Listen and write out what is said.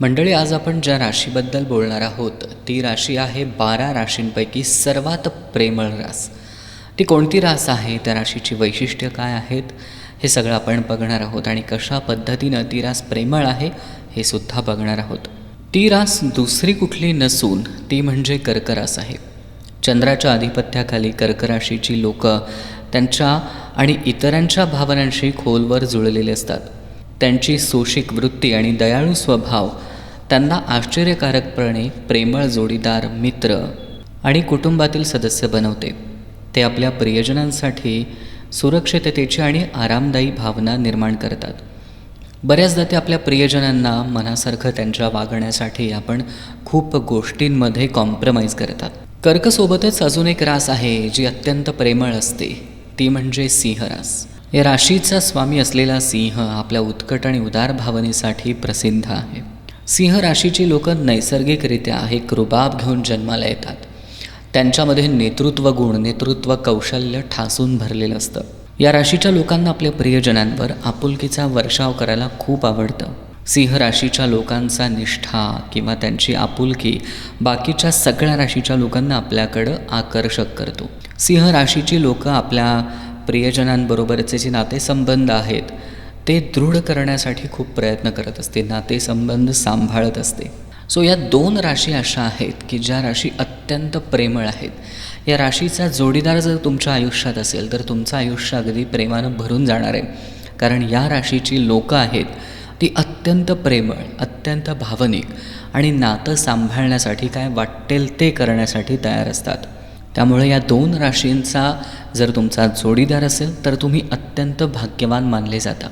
मंडळी आज आपण ज्या राशीबद्दल बोलणार आहोत ती राशी आहे बारा राशींपैकी सर्वात प्रेमळ रास. ती कोणती रास आहे? त्या राशीची वैशिष्ट्य काय आहेत? हे सगळं आपण बघणार आहोत आणि कशा पद्धतीनं ती रास प्रेमळ आहे हे सुद्धा बघणार आहोत. ती रास दुसरी कुठली नसून ती म्हणजे कर्करास आहे. चंद्राच्या आधिपत्याखाली कर्कराशीची लोकं त्यांच्या आणि इतरांच्या भावनांशी खोलवर जुळलेले असतात. त्यांची सोशिक वृत्ती आणि दयाळू स्वभाव त्यांना आश्चर्यकारकपणे प्रेमळ जोडीदार मित्र आणि कुटुंबातील सदस्य बनवते. ते आपल्या प्रियजनांसाठी सुरक्षिततेची आणि आरामदायी भावना निर्माण करतात. बऱ्याचदा ते आपल्या प्रियजनांना मनासारखं त्यांच्या वागण्यासाठी आपण खूप गोष्टींमध्ये कॉम्प्रमाइज करतात. कर्कसोबतच अजून एक रास आहे जी अत्यंत प्रेमळ असते. ती म्हणजे सिंह रास या राशीचा स्वामी असलेला सिंह आपल्या उत्कट आणि उदार भावनेसाठी प्रसिद्ध आहे. सिंह राशीची लोक नैसर्गिकरित्या एक रुबाब घेऊन जन्माला येतात. त्यांच्यामध्ये नेतृत्व गुण नेतृत्व कौशल्य ठासून भरलेलं असतं. या राशीच्या लोकांना आपल्या प्रियजनांवर आपुलकीचा वर्षाव करायला खूप आवडतं. सिंह राशीच्या लोकांचा निष्ठा किंवा त्यांची आपुलकी बाकीच्या सगळ्या राशीच्या लोकांना आपल्याकडं आकर्षक करतो. सिंह राशीची लोकं आपल्या प्रियजनांबरोबरचे जे नातेसंबंध आहेत ते दृढ करण्यासाठी खूप प्रयत्न करत असते नातेसंबंध सांभाळत असते. सो या दोन राशी अशा आहेत की ज्या राशी अत्यंत प्रेमळ आहेत. या राशीचा जोडीदार जर तुमच्या आयुष्यात असेल तर तुमचं आयुष्य अगदी प्रेमानं भरून जाणार आहे. कारण या राशीची लोकं आहेत ती अत्यंत प्रेमळ अत्यंत भावनिक आणि नातं सांभाळण्यासाठी काय वाटेल ते करण्यासाठी तयार असतात. त्यामुळे या दोन राशींचा जर तुमचा जोडीदार असेल तर तुम्ही अत्यंत भाग्यवान मानले जाता.